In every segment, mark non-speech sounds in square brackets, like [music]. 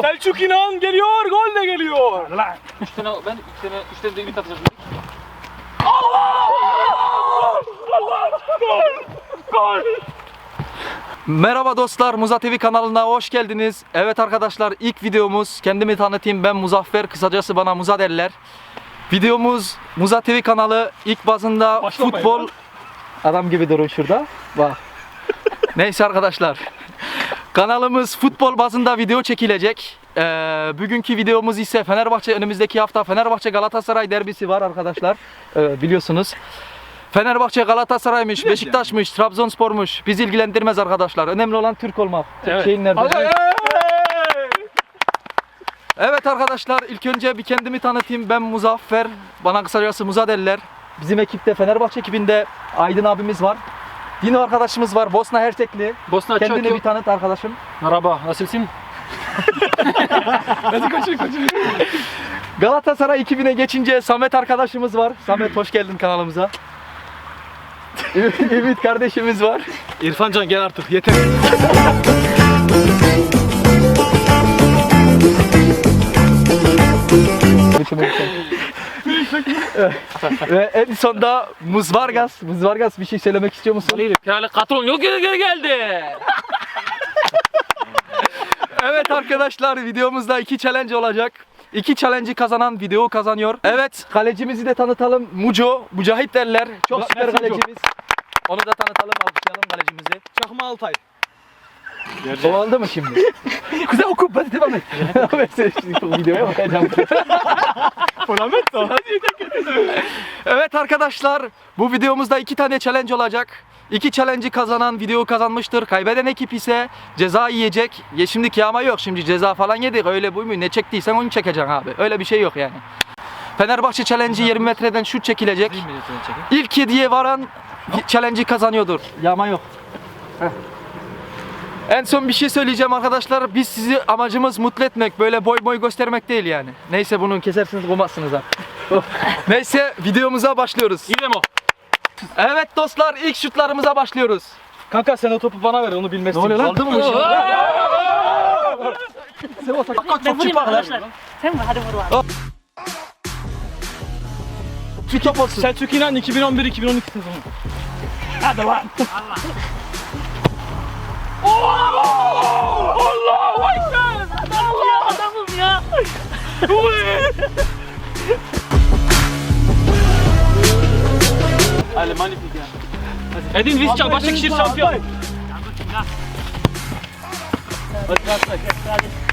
Selçuk İnan geliyor, gol de geliyor. Üç tane ben üç tane üç tane de ümit atacağım. Merhaba dostlar, Muza TV kanalına hoş geldiniz. Evet arkadaşlar, ilk videomuz. Kendimi tanıtayım, ben Muzaffer. Kısacası bana Muza derler. Videomuz Muza TV kanalı ilk bazında Başlamayın futbol... lan. Adam gibi durun şurada. Bak. Neyse arkadaşlar. Kanalımız futbol bazında video çekilecek. Ee, bugünkü videomuz ise Fenerbahçe önümüzdeki hafta Fenerbahçe Galatasaray derbisi var arkadaşlar. Ee, biliyorsunuz. Fenerbahçe Galatasaray'mış, Beşiktaş'mış, Trabzonspor'muş. Bizi ilgilendirmez arkadaşlar. Önemli olan Türk olmak. Evet. Şeyin nerede? Hadi, Evet arkadaşlar ilk önce bir kendimi tanıtayım. Ben Muzaffer. Bana kısacası Muza derler. Bizim ekipte Fenerbahçe ekibinde Aydın abimiz var. Dino arkadaşımız var. Bosna Hersekli. Bosna Kendini bir tanıt arkadaşım. Merhaba, nasılsın? Hadi kaçır kaçır. Galatasaray ekibine geçince Samet arkadaşımız var. Samet hoş geldin kanalımıza. Ümit kardeşimiz var. İrfancan gel artık yeter. Ve en sonda Muz Vargas. Muz Vargas bir şey söylemek istiyor musun? Yani katron yok geri geldi. Evet arkadaşlar videomuzda iki challenge olacak. İki challenge'i kazanan video kazanıyor. Evet kalecimizi de tanıtalım. Muco, Mücahit derler. Çok süper Mersin kalecimiz. Onu da tanıtalım, alkışlayalım kalecimizi. Çakma Altay. O oldu mu şimdi? [laughs] Kuzey oku, hadi devam et. [laughs] Devam et videoya bakacağım. [laughs] Hadi evet arkadaşlar bu videomuzda iki tane challenge olacak. İki challenge'i kazanan video kazanmıştır. Kaybeden ekip ise ceza yiyecek. Ya şimdi kıyama yok. Şimdi ceza falan yedik. Öyle bu mu? Ne çektiysen onu çekeceksin abi. Öyle bir şey yok yani. Fenerbahçe challenge'i 20 metreden şut çekilecek. İlk hediye varan challenge'i kazanıyordur. Yağma yok. Heh. En son bir şey söyleyeceğim arkadaşlar. Biz sizi amacımız mutlu etmek. Böyle boy boy göstermek değil yani. Neyse bunu kesersiniz koymazsınız ha. Neyse videomuza başlıyoruz. İyi demo. Evet dostlar ilk şutlarımıza başlıyoruz. Kanka sen o topu bana ver onu bilmezsin. Ne oluyor lan? Aldın mı bu işi? Ben vurayım arkadaşlar. Sen vur hadi vur olsun. Selçuk İnan 2011-2012 sezonu. Hadi lan. [laughs] Allahu Ekber. Ya adamım ya. Manifik ya. Edin Visca Başakşehir şampiyon.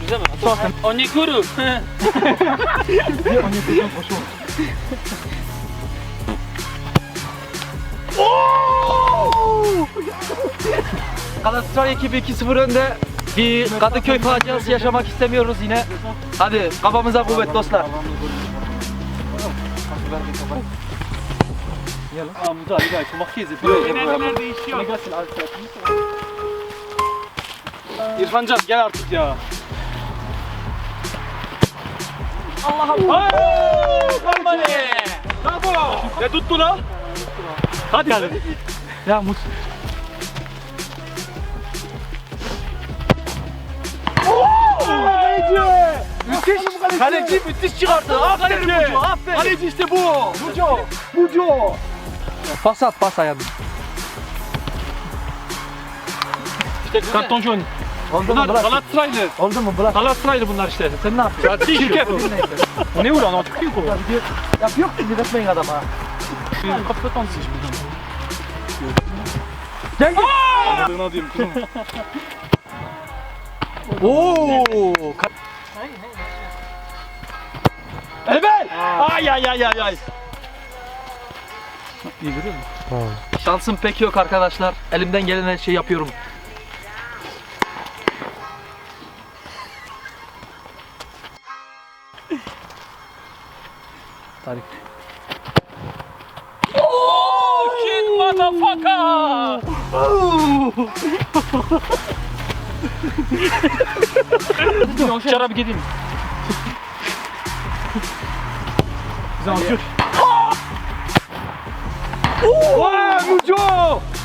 Güzel mi? Onyekuru. [laughs] Galatasaray ekibi 2-0 önde. Bir Kadıköy faciası yaşamak istemiyoruz yine. Hadi kafamıza kuvvet dostlar. İrfancan gel artık ya. Allah'ım. Kalmani. Bravo. Ne tuttu lan? Hadi hadi. Ya Mut. Kaleci. Kaleci müthiş çıkarttı. Aferin Mucu. Aferin. Kaleci işte bu. Mucu. Mucu. Pas at pas ayağını. Kartoncu oyun. Oldu mu Bunlar bırak. Galatasaraylı. Oldu mu bırak. Galatasaraylı bunlar işte. Sen ne yapıyorsun? Şirket. O ne ulan o çok iyi kolu. Ya yok şimdi etmeyin adama. Kaptan sich buradan. Gel gel. Adına diyeyim kızım. Oo. Ebel. Ay ay ay ay ay. Şansım pek yok arkadaşlar. Elimden gelen her şeyi yapıyorum. Tarık. King motherfucker. [laughs] Şarabı gideyim. Güzel Vay Mucu!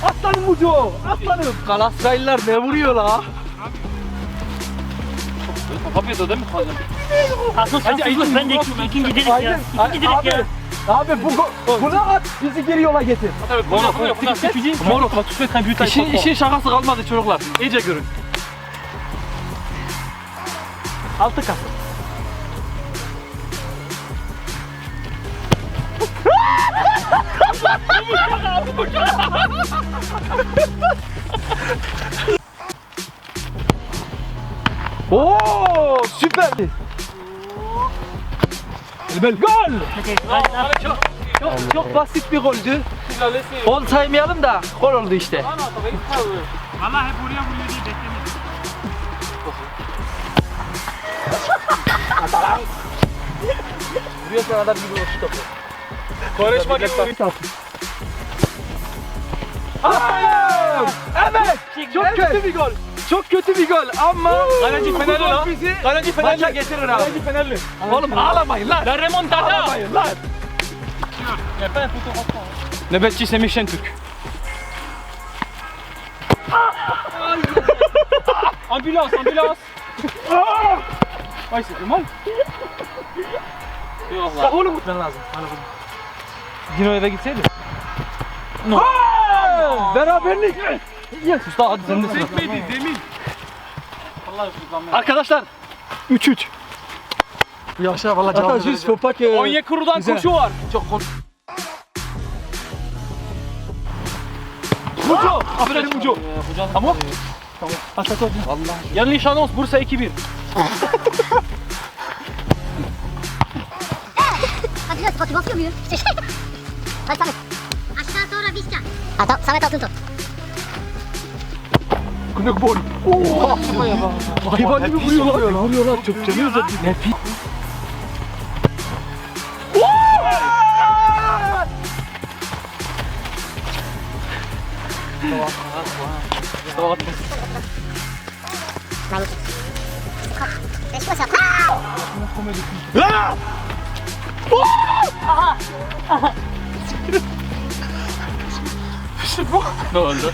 Aslanım Mucu! Aslanım! Galatasaraylılar ne vuruyor la? Yapıyordu değil mi? Aslında şanssızlık. Ben de ikinci dedik ya. İkinci dedik ya. Abi bu go- buna at bizi geri yola getir. Moro, bak fais un but İşin, işin şakası kalmadı çocuklar. İyice görün. Altı kat. Oo süper. Gol! Okey, hadi lan. Çok, çok basit bir goldü. Gol saymayalım da gol oldu işte. Valla hep buraya vuruyor diye beklemedim. Vuruyorsan adam gibi vur şu gibi. Hayır! Evet! Çok kötü bir gol. Çok kötü bir gol ama Kaleci Fenerli lan. Kaleci Fenerli. maça getirir abi. Kaleci Fenerli. Oğlum ağlamayın lan. La remontada. Ağlamayın lan. Nöbetçi Semih Şentürk. [laughs] ambulans, ambulans. Ay sıkım al. Yok lan. oğlum gitmen lazım. Dino eve gitseydi. Aa! Beraberlik. Yes. Usta hadi sen de sıra. Sekmedi demin. Arkadaşlar 3-3. Yaşa valla cevap faut pas que... Onyekuru'dan Güzel. koşu var. Çok gol. Muco. Aferin Muco. Tamam. Yanlış anons Bursa 2-1. [laughs] Hadi biraz bakayım basıyor muyum? [laughs] Hadi Samet. Aşağı sonra Vişça. Ha tamam Samet altın top. Kınık gol. Oha. Hayvan gibi vuruyorlar. Vuruyorlar. Çok canı uzatıyor. Nefis. Magnifique. Weź go sobie. Ne oldu?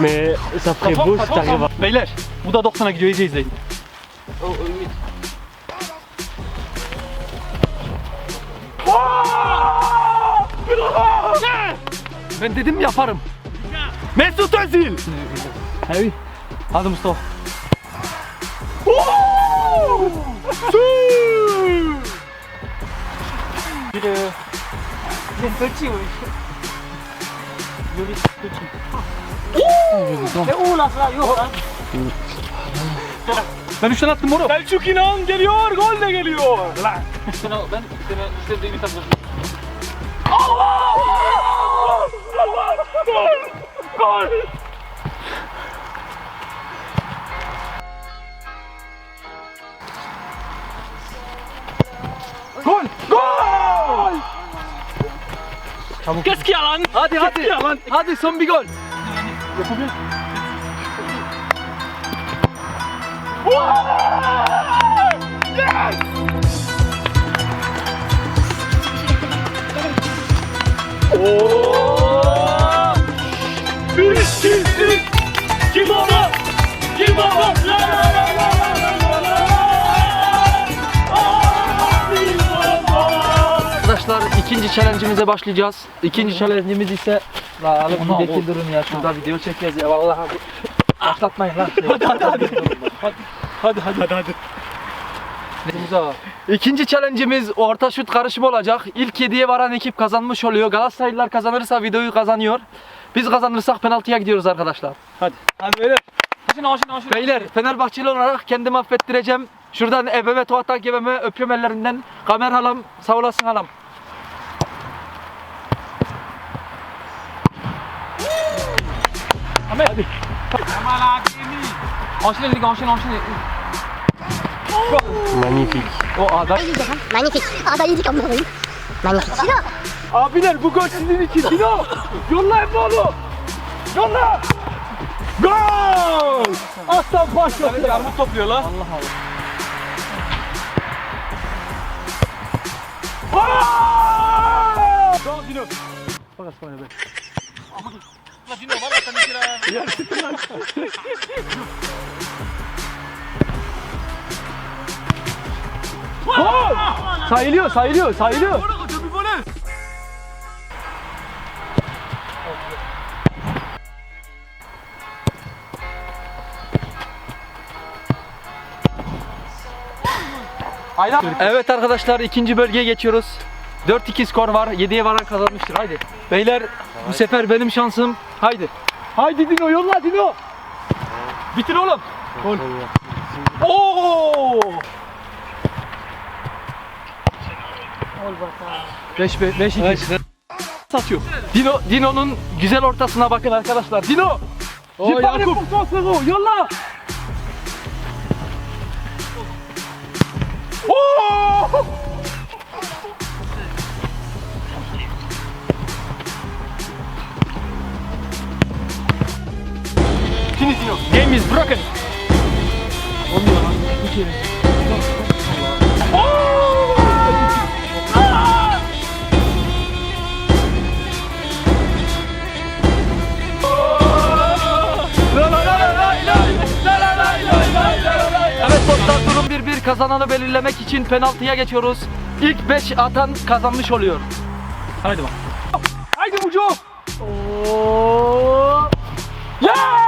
Mais ça ferait beau si t'arrives à... Beyler bu da 90'a gidiyor iyice izleyin. Ben dedim yaparım. Mesut Özil. Hadi. Hadi Mustafa. Ne uğrası lan yok lan. Ben 3 tane attım moru. Selçuk İnan geliyor, gol de geliyor. Ben ben istediğimi tabii. Gol! Gol! Qu'est-ce qu'il y a lan? Hadi hadi. Hadi son bir gol. Bir, iki, üç. Kim baba? Kim baba? La la la la la la la ikinci challenge'imize başlayacağız. İkinci challenge'imiz ise La alıp dakika durun ya şurada video çekiyoruz ya vallahi abi. Başlatmayın lan. [laughs] Hadi hadi hadi. Hadi hadi hadi hadi. İkinci challenge'imiz orta şut karışımı olacak. İlk 7'ye varan ekip kazanmış oluyor. Galatasaraylılar kazanırsa videoyu kazanıyor. Biz kazanırsak penaltıya gidiyoruz arkadaşlar. Hadi beyler. Aşın aşın aşın. Beyler Fenerbahçeli olarak kendimi affettireceğim. Şuradan ebeme tuhatak gebeme öpüyorum ellerinden. Kamer halam sağ olasın halam. Les gars, enchaîne, enchaîne. O adam. Magnifique. Ah bah il dit comme ça. Magnifique. Sinan. Abiler bu gol sizin için. Dino. Yollayın bu onu. Yolla. Gol! Aslan başladı. Armut topluyor lan. Allah Bravo Dino. Dino, va la camisera. Gol! Sayılıyor, sayılıyor, sayılıyor. Evet arkadaşlar ikinci bölgeye geçiyoruz. 4-2 skor var. 7'ye varan kazanmıştır. Haydi. Beyler bu sefer benim şansım. Haydi. Haydi Dino, yolla Dino. Bitir oğlum. Oo! 5 5 2. Satıyor. Dino Dino'nun güzel ortasına bakın arkadaşlar. Dino. O. Yakup. Yolla. Oo! Game is broken. Evet dostlar durum 1-1 kazananı belirlemek için penaltıya geçiyoruz. İlk 5 atan kazanmış oluyor. Haydi bak. Haydi Mucu. Oo! Yeah!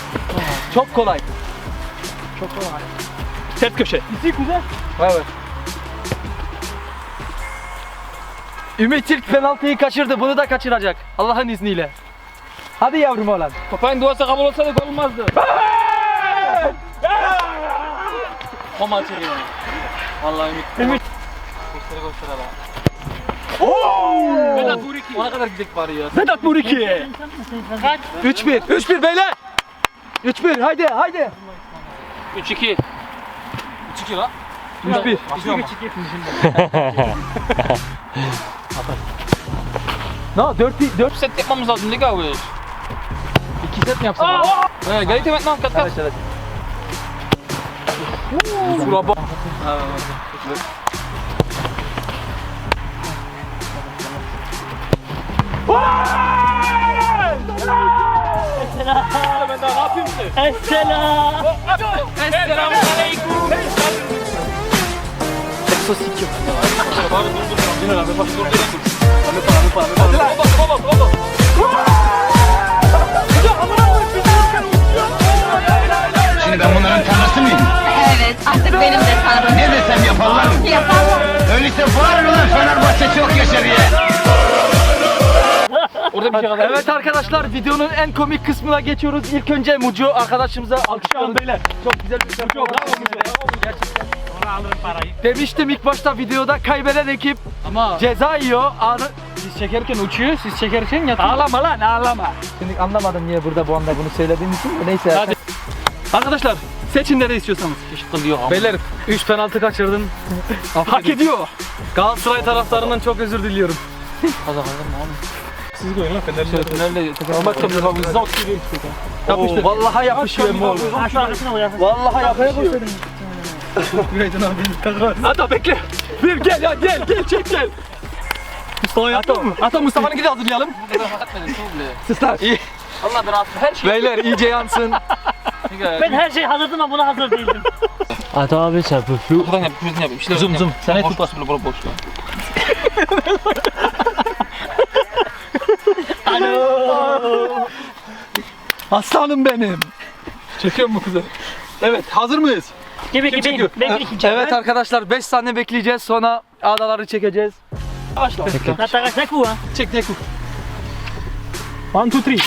Çok kolay. Ters köşe. İsi kuzen. Evet. Ümit ilk penaltıyı kaçırdı. Bunu da kaçıracak. Allah'ın izniyle. Hadi yavrum oğlan. Papayın duası kabul olsa da gol olmazdı. Maçı yani. Vallahi Ümit. Ümit. Göstere göstere bak. Oo! Vedat Buriki. Ona kadar gidecek bari ya. Vedat Muriki. Kaç? 3-1. 3-1 beyler. 3-1 haydi haydi. 3-2. 3-2 lan. 3-1. No 4 4 set yapmamız lazım. Ne kavga 2 set mi yapsam? He, emet lan kat kat. Evet evet. Suraba. Ben daha ne yapayım ki? Esselam. Esselamu aleyküm. Şimdi ben bunların tanrısı mıyım? Evet, artık benim de tanrım. Ne desem yaparlar mı? Yaparlar. Öyleyse bağırın ulan Fenerbahçe çok yaşa diye. Orada bir şey. Evet arkadaşlar videonun en komik kısmına geçiyoruz. İlk önce Mucu arkadaşımıza alkışlayalım beyler. Çok güzel bir şey. Bravo Gerçekten. Ona alırım parayı. Demiştim ilk başta videoda kaybeden ekip Ama ceza yiyor. Anı... siz çekerken uçuyor, siz çekerken yatıyor. Ağlama lan ağlama. Şimdi anlamadım niye burada bu anda bunu söylediğim için de neyse. Hadi. Arkadaşlar seçin nereye istiyorsanız. Hiç kılıyor ama. Beyler 3 penaltı kaçırdın. Hak ediyor. Galatasaray taraftarından çok özür diliyorum. Kaza kaza mı oğlum? Siz koyun lan Fener'le. Tünelde teker. Bak tabii bak zot gibi. Yapıştır. Vallahi yapışıyor mu oğlum? Vallahi yapışıyor. Günaydın abi. Ata bekle. Bir gel ya gel gel çek gel. Mustafa yaptın mı? Ata Mustafa'nın gidi hazırlayalım. İyi. Allah ben aslında her şey. Beyler iyice yansın. [laughs] Ben her şey hazırdım ama buna hazır değildim. Buradan yap, buradan yap. Zoom zoom. Sen et tut boş boş. [laughs] Aslanım benim. Çekiyor mu kızı? Evet hazır mıyız? Gel bekle çekiyor? bekle bekle ikinci. Evet arkadaşlar 5 saniye bekleyeceğiz sonra ağdaları çekeceğiz. Başla. Hatta kaç ne kuva? Çek Deku. One, two, three.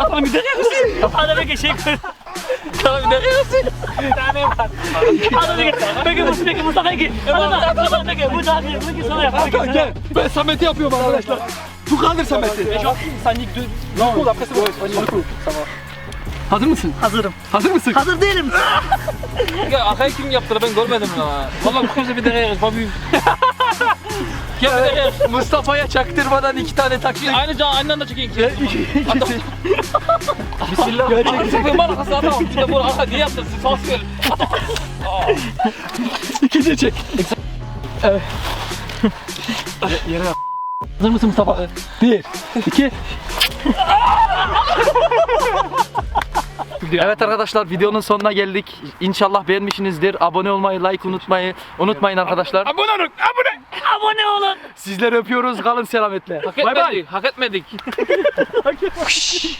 Atalım bir dakika mısın? Hadi bekle şey koy. Tamam bir dakika mısın? Tane var. Hadi bekle. Bekle Mustafa bekle Mustafa bekle. Hadi Mustafa. Bu daha değil. Bunu sonra yap. Hakan gel. Ben Samet'i yapıyorum arkadaşlar. Tu kaldır Samet'i. Sen ilk dön. Cool, arkası bu. Tamam. Hazır mısın? Hazırım. Hazır mısın? Hazır değilim. Ya arkayı kim yaptı ben görmedim ya. Valla bu kızı bir deneye yaş. Yaş. Mustafa'ya çaktırmadan iki tane taktik. Aynı can aynı anda çekin ki. İkisi. Bismillah. Sıfır var arkası adam. Bir de bu arka niye yaptın? Siz sağ söyle. [laughs] İkinci çek. Evet. Yere yap. Hazır mısın Mustafa? Bir, iki. [laughs] Evet arkadaşlar videonun sonuna geldik. İnşallah beğenmişsinizdir. Abone olmayı, like unutmayı unutmayın arkadaşlar. Abone olun, abone. Abone olun. Sizleri öpüyoruz. Kalın selametle. Hak Bay bay. etmedik. Hak etmedik. [laughs]